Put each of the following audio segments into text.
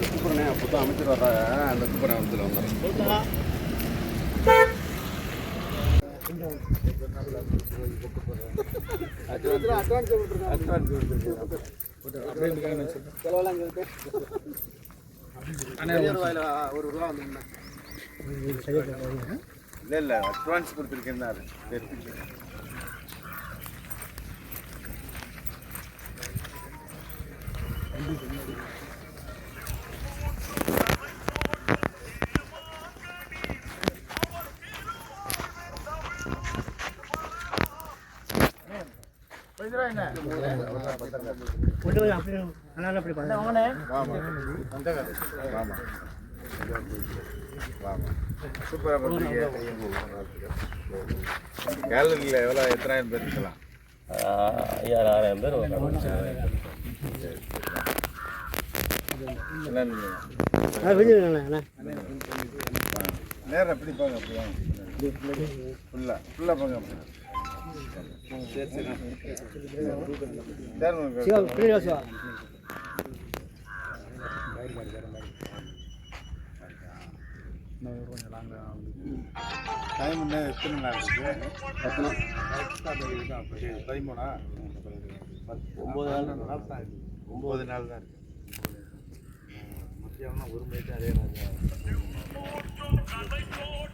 கூப்பிட்றேன் அப்போ தான் அமைச்சர் வர்றாங்க அந்த கூப்பிட்றேன் இடத்துல வந்துடுறேன் ஒரு ரூபா வந்து இல்லை இல்லை அட்வான்ஸ் கொடுத்துருக்கேன்னாரு சூப்பராக பண்ணுறீங்க கேலரியில் எவ்வளோ எத்தனாயிரம் பேர் இருக்கலாம் ஐயாயிரம் ஆறாயிரம் பேர் வருவாங்க. என்னன்னு நேரம் எப்படி போங்க அப்படி வாங்க ஃபுல்லாக ஃபுல்லாக போங்க அப்படி டைம் என்ன எத்தனை நாள். இருக்கு பதிமூணா ஒம்பது நாள் தான் இருக்கு ஒம்பது நாள் தான் மத்தியானம் ஒரு மணிக்கு அதே நாள்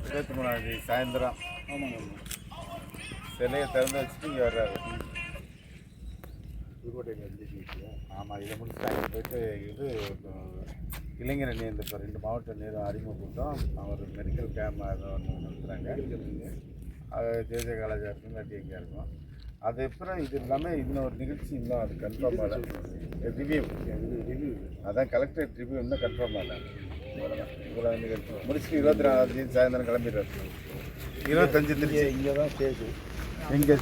இருபத்தி மூணாம் தேதி சாயந்தரம் சிலையை திறந்து வச்சுட்டு இங்கே வர்றாரு. புதுக்கோட்டையில் ஆமாம் இதை முடிச்சுட்டு அங்கே போயிட்டு இது இளைஞர் அணி இந்த இப்போ ரெண்டு மாவட்ட நேரம் அறிமுகப்படுத்தோம் அவர் மெடிக்கல் கேம்ப் அதை ஒன்று நடத்துகிறாங்க அது ஜேஜே காலேஜாக இருக்கும் இல்லாட்டி எங்கேயா இருக்கும். அது அப்புறம் இது இல்லாமல் இன்னொரு நிகழ்ச்சி இன்னும் அது கன்ஃபார்ம் ஆகல. ரிவ்யூ ரிவ்யூ அதான் கலெக்டரேட் ரிவ்யூ இன்னும் கன்ஃபார்ம் ஆகல. இவ்வளோ நிகழ்ச்சி. முடிச்சுட்டு இருபத்தி நாலாம் தேதி சாயந்தரம் கிளம்பிடுறாரு. இருபத்தஞ்சு இங்கே தான் ஸ்டேஜ் எங்கே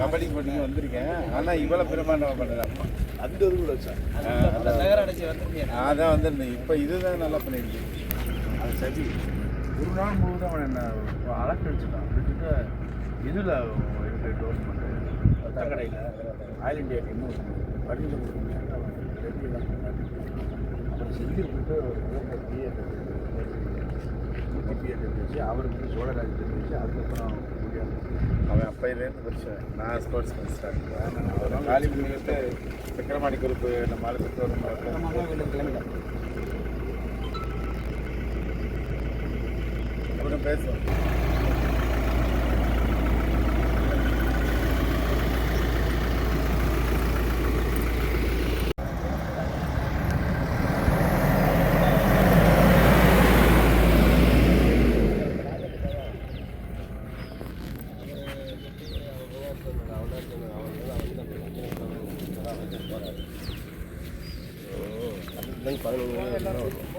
கபடி போட்டிக்கு வந்திருக்கேன். ஆனால் இவ்வளோ பிரமாண்டமாக பண்ணலாம். அந்த இது கூட சார் அதான் வந்திருந்தேன். இப்போ இதுதான் நல்லா பண்ணியிருக்கேன் அது சரி. ஒரு நாள் முழுவதும் அவன் என்ன அலக்க வச்சுட்டான். விட்டுட்டு இதில் இருக்கு கவர்மெண்ட்டு தங்கடையில் ஆயில் இண்டியா இன்னும் பர்மிஷன் கொடுக்கணும் அப்புறம் செந்தில் விட்டு ஒரு பிஏ பிஏ வச்சு அவருக்கு சோழராஜ் வச்சு அதுக்கப்புறம் அவன் அப்பையிலேருந்து படித்தேன் நான் ஸ்போர்ட்ஸ் படிச்சிட்டேன் காலிபுரியிலேருந்து சக்கரமாடி குரூப்பு நம்ம ஆளுக்கு ஒரு அப்புறம் பேசுவோம். பதினொன்று